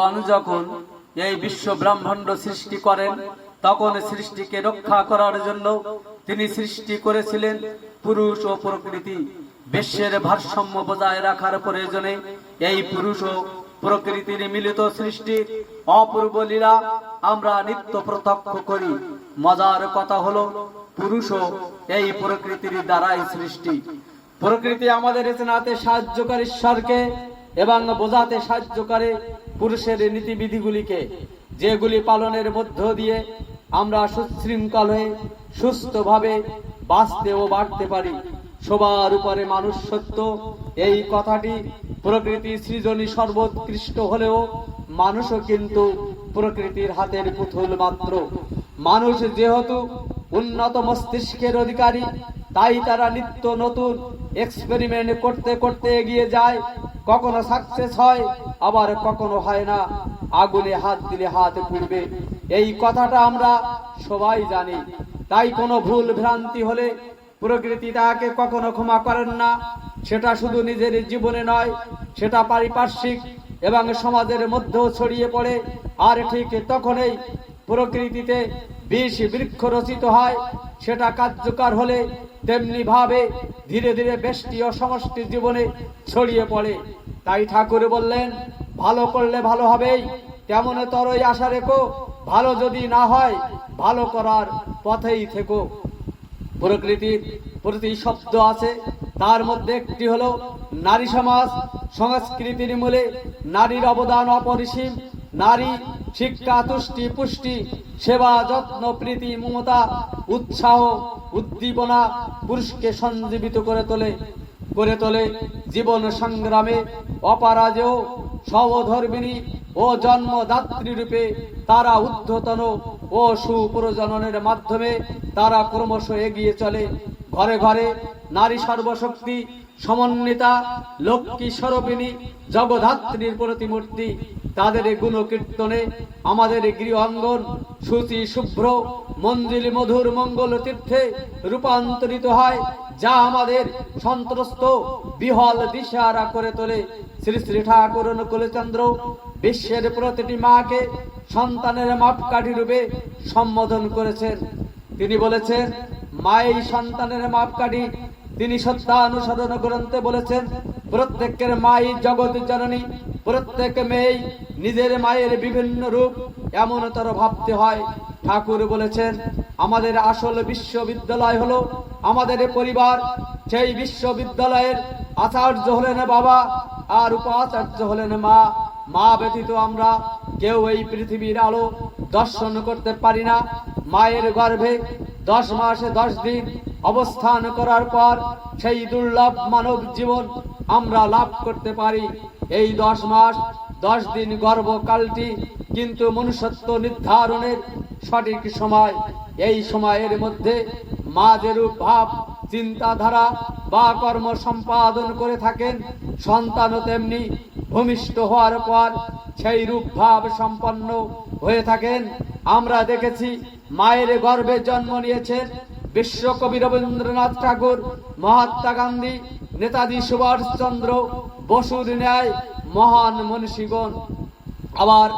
ভগবান যখন এই বিশ্ব ব্রহ্মাণ্ড সৃষ্টি করেন, তখন সৃষ্টিকে রক্ষা করার জন্য তিনি সৃষ্টি করেছিলেন পুরুষ ও প্রকৃতি। বিশ্বের ভারসাম্য বজায় রাখার প্রয়োজনে এই পুরুষ ও প্রকৃতির মিলিত সৃষ্টির অপূর্ব লীলা আমরা নিত্য প্রত্যক্ষ করি। মজার কথা হলো পুরুষও এই প্রকৃতির দ্বারাই সৃষ্টি। প্রকৃতি আমাদের চেনাতে সাহায্য করে ঈশ্বরকে এবং বোঝাতে সাহায্য করে পুরুষের নীতিবিধিগুলিকে যেগুলি পালনের মধ্য দিয়ে আমরা সুশৃঙ্খল হয়ে সুস্থভাবে বাঁচতে ও বাড়তে পারি, সবার উপরে মানুষ সত্য এই কথাটি প্রকৃতি সৃজনী সর্বোৎকৃষ্ট হলেও মানুষও কিন্তু প্রকৃতির হাতের পুতুল মাত্র। মানুষ যেহেতু উন্নত মস্তিষ্কের অধিকারী, তাই তারা নিত্য নতুন এক্সপেরিমেন্ট করতে করতে এগিয়ে যায় কখনো সাকসেস হয়, আবার কখনো হয় না। আগুনে হাত দিলে হাত পুড়বে। এই কথাটা আমরা সবাই জানি। তাই কোনো ভুল ভ্রান্তি হলে প্রকৃতি তাকে কখনো ক্ষমা করেন না। সেটা শুধু নিজের জীবনে নয়, সেটা পারিপার্শ্বিক এবং সমাজের মধ্যেও ছড়িয়ে পড়ে। আর ঠিক তখনই প্রকৃতিতে বিষ বৃক্ষ রচিত হয়। সেটা কার্যকর হলে তেমনি ভাবে ধীরে ধীরে ব্যষ্টি ও সমষ্টি জীবনে ছড়িয়ে পড়ে। তাই ঠাকুর বললেন, ভালো করলে ভালো হবেই। তেমন তরই আশা রেখো। ভালো যদি না হয়, ভালো করার পথেই থেকো। প্রকৃতির প্রতি শব্দ আছে। তার মধ্যে একটি হলো নারী সমাজ। সংস্কৃতির মূলে নারীর অবদান অপরিসীম। নারী শিক্ষা, তুষ্টি, পুষ্টি, সেবা, যত্ন, প্রীতি, মমতা, উৎসাহ, উদ্দীপনা পুরুষকে সঞ্জীবিত করে তোলে। করে তোলে জীবন সংগ্রামে অপরাজেয় সহধর্মিনী ও জন্মদাত্রী রূপে তারা ঊর্ধ্বতন ও সুপ্রজননের মাধ্যমে তারা ক্রমশ এগিয়ে চলে। ঘরে ঘরে নারী সর্বশক্তি, সমন্বিতা, লক্ষ্মী স্বরূপিণী জগধাত্রীর প্রতিমূর্তি, তাদের গুণ কীর্তনে আমাদের গৃহ অঙ্গন সুচি শুভ্র, মঞ্জিল মধুর মঙ্গল তীর্থে রূপান্তরিত হয়। যা আমাদের সন্ত্রস্ত বিহল দিশারা করে তোলে। শ্রী শ্রী ঠাকুর অনুকূলচন্দ্র বিশ্বের প্রতিটি মাকে সন্তানের মাপকাঠি রূপে সম্বোধন করেছেন। তিনি বলেছেন মাই সন্তানের মাপকাঠি। তিনি সত্যানুসরণ গ্রন্থে বলেছেন, প্রত্যেকের মাই জগৎ জননী, প্রত্যেক মেয়ে নিজের মায়ের বিভিন্ন রূপ, এমনতর ভাবতে হয়। ঠাকুর বলেছেন, আমাদের আসল বিশ্ববিদ্যালয় হলো আমাদের পরিবার। সেই বিশ্ববিদ্যালয়ের আচার্য হলেন বাবা, আর উপাচার্য হলেন মা। মা ব্যতীত আমরা কেউ এই পৃথিবীর আলো দর্শন করতে পারি না। মায়ের গর্ভে দশ মাসে দশ দিন অবস্থান করার পর সেই দুর্লভ মানব জীবন আমরা লাভ করতে পারি। এই দশ মাস, দশ দিন গর্ভকালটি কিন্তু মনুষ্যত্ব নির্ধারণের সঠিক সময়, এই সময়ের মধ্যে মা যেরূপ ভাব, চিন্তাধারা বা কর্ম সম্পাদন করে থাকেন। সন্তানও তেমনি ভূমিষ্ঠ হওয়ার পর সেই রূপ ভাব সম্পন্ন হয়ে থাকেন। আমরা দেখেছি মায়ের গর্ভে জন্ম নিয়েছেন বিশ্বকবি রবীন্দ্রনাথ ঠাকুর, মহাত্মা গান্ধী, নেতাজি সুভাষচন্দ্র বসুর ন্যায় মহান মনীষীগণ আবার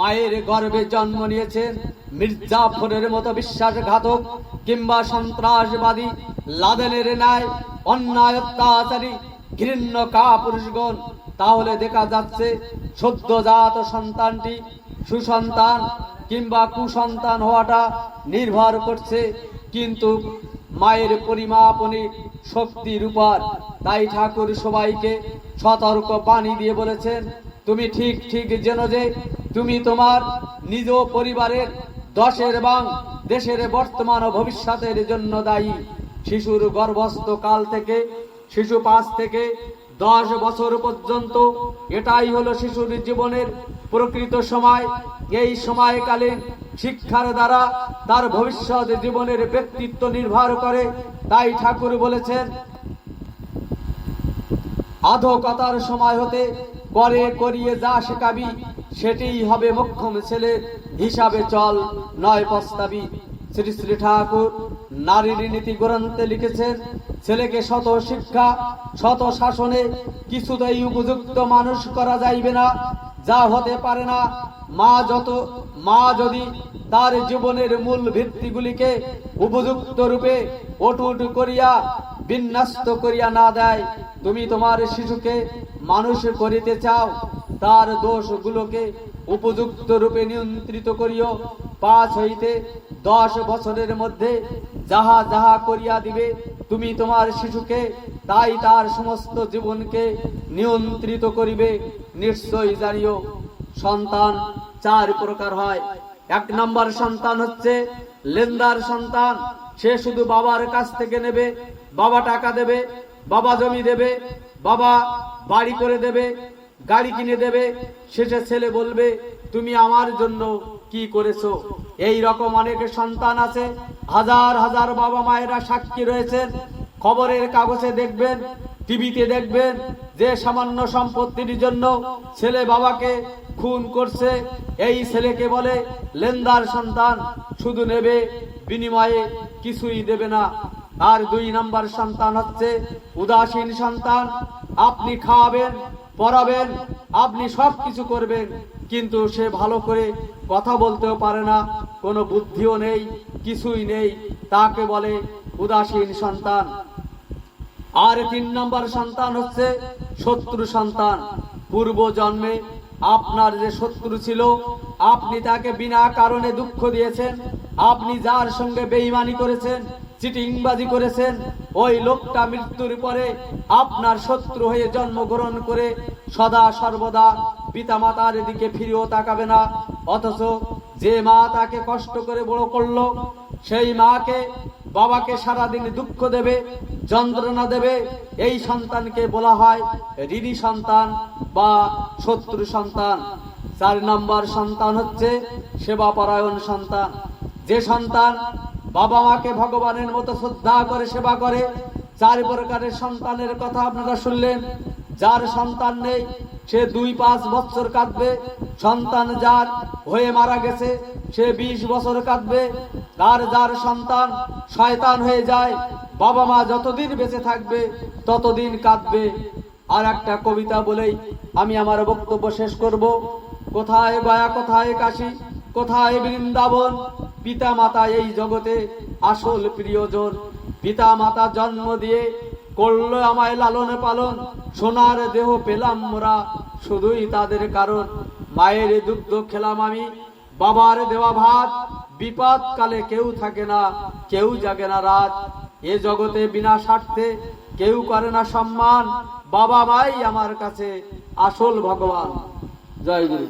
মায়ের গর্ভে জন্ম নিয়েছেন মির্জাফরের মতো বিশ্বাসঘাতক কিংবা সন্ত্রাসবাদী লাদেনের ন্যায় অন্যায় অত্যাচারী ঘৃণ্য কাপুরুষগণ। তাহলে দেখা যাচ্ছে সদ্যজাত সন্তানটি সুসন্তান কিংবা কুসন্তান হওয়াটা নির্ভর করছে। কিন্তু মায়ের পরিমাপনী শক্তির উপর। তাই ঠাকুর সবাইকে সতর্ক পানি দিয়ে বলেছেন, তুমি ঠিক ঠিক জেনো যে তুমি তোমার নিজ পরিবারের দশের এবং দেশের বর্তমান ও ভবিষ্যতের জন্য দায়ী। শিশুর গর্ভস্থ কাল থেকে, শিশু পাঁচ থেকে দশ বছর পর্যন্ত এটাই হলো শিশুর জীবনের প্রকৃত সময়। এই সময়কালীন শিক্ষার দ্বারা তার ভবিষ্যৎ জীবনের ব্যক্তিত্ব নির্ভর করে, তাই ঠাকুর বলেছেন আধকতার সময় হতে করে করিয়ে যা শেখাবি সেটিই হবে মক্ষম ছেলে হিসাবে চল, নয় প্রস্তাবি। শ্রী শ্রী ঠাকুর নারীর নীতি গ্রন্থে লিখেছেন, ছেলেকে শত শিক্ষা, শত শাসনে কিছুতেই উপযুক্ত মানুষ করা যাইবে না, যা হতে পারে না। মা যত, মা যদি তার জীবনের মূল ভিত্তিগুলিকে উপযুক্ত রূপে অটুট করিয়া, বিন্যস্ত করিয়া না দেয়, তুমি তোমার শিশুকে মানুষ করিতে চাও। তার দোষগুলোকে উপযুক্ত রূপে নিয়ন্ত্রিত করিও। পাঁচ হইতে দশ বছরের মধ্যে যাহা যাহা করিয়া দিবে, তুমি তোমার শিশুকে তাই তার সমস্ত জীবনকে নিয়ন্ত্রিত করিবে, নিশ্চয়ই জানিও। সন্তান চার প্রকার হয়। এক নম্বর সন্তান হচ্ছে লেন্দার সন্তান। সে শুধু বাবার কাছ থেকে নেবে, বাবা টাকা দেবে, বাবা জমি দেবে, বাবা বাড়ি করে দেবে গাড়ি কিনে দেবে, শেষে ছেলে বলবে, তুমি আমার জন্য কি করেছ? এই রকম অনেক সন্তান আছে, হাজার হাজার বাবা মায়েরা সাক্ষী রয়েছেন। খবরের কাগজে দেখবেন, টিভিতে দেখবেন, যে সামান্য সম্পত্তির জন্য ছেলে বাবাকে খুন করছে। এই ছেলেকে বলে, লেন্দার সন্তান, শুধু নেবে, বিনিময়ে কিছুই দেবে না। আর দুই নাম্বার সন্তান হচ্ছে, উদাসীন সন্তান। আপনি খাওয়াবেন পড়াবেন, আপনি সব কিছু করবেন, কিন্তু সে ভালো করে কথা বলতেও পারে না, কোনো বুদ্ধিও নেই, কিছুই নেই, তাকে বলে উদাসীন সন্তান। আর তিন নম্বর সন্তান হচ্ছে শত্রু সন্তান। পূর্ব জন্মে আপনার যে শত্রু ছিল, আপনি তাকে বিনা কারণে দুঃখ দিয়েছেন, আপনি যার সঙ্গে বেইমানি করেছেন, চিটিংবাজি করেছেন ওই লোকটা মৃত্যুর পরে আপনার শত্রু হয়ে জন্মগ্রহণ করে সদা সর্বদা পিতা পিতামাতার দিকে ফিরেও তাকাবে না। অথচ যে মা তাকে কষ্ট করে বড় করল, সেই মাকে, বাবাকে সারাদিন দুঃখ দেবে, যন্ত্রণা দেবে, এই সন্তানকে বলা হয় ঋণী সন্তান বা শত্রু সন্তান। চার নম্বর সন্তান হচ্ছে সেবা পরায়ণ সন্তান। যে সন্তান বাবা মাকে ভগবানের মতো শ্রদ্ধা করে, সেবা করে। চার প্রকারের সন্তানের কথা আপনারা শুনলেন। যার সন্তান নেই, সে দুই পাঁচ বছর কাঁদবে। সন্তান যার হয়ে মারা গেছে, সে বিশ বছর কাঁদবে। তার যার সন্তান শয়তান হয়ে যায়, বাবা মা যতদিন বেঁচে থাকবে, ততদিন কাঁদবে। আর একটা কবিতা বলেই আমি আমার বক্তব্য শেষ করব। কোথায় গয়া কোথায় কাশী, কোথায় বৃন্দাবন পিতা মাতা এই জগতে আসল প্রিয়জন। পিতা মাতা জন্ম দিয়ে করল আমায় লালন পালন, সোনার দেহ পেলাম মোরা, শুধুই তাদের কারণ। মায়ের দুগ্ধ খেলাম আমি, বাবার দেওয়া ভাত বিপদ কালে কেউ থাকে না, কেউ জাগে না রাত। এ জগতে বিনা স্বার্থে কেউ করে না সম্মান, বাবা মাই আমার কাছে আসল ভগবান। জয় গুরু।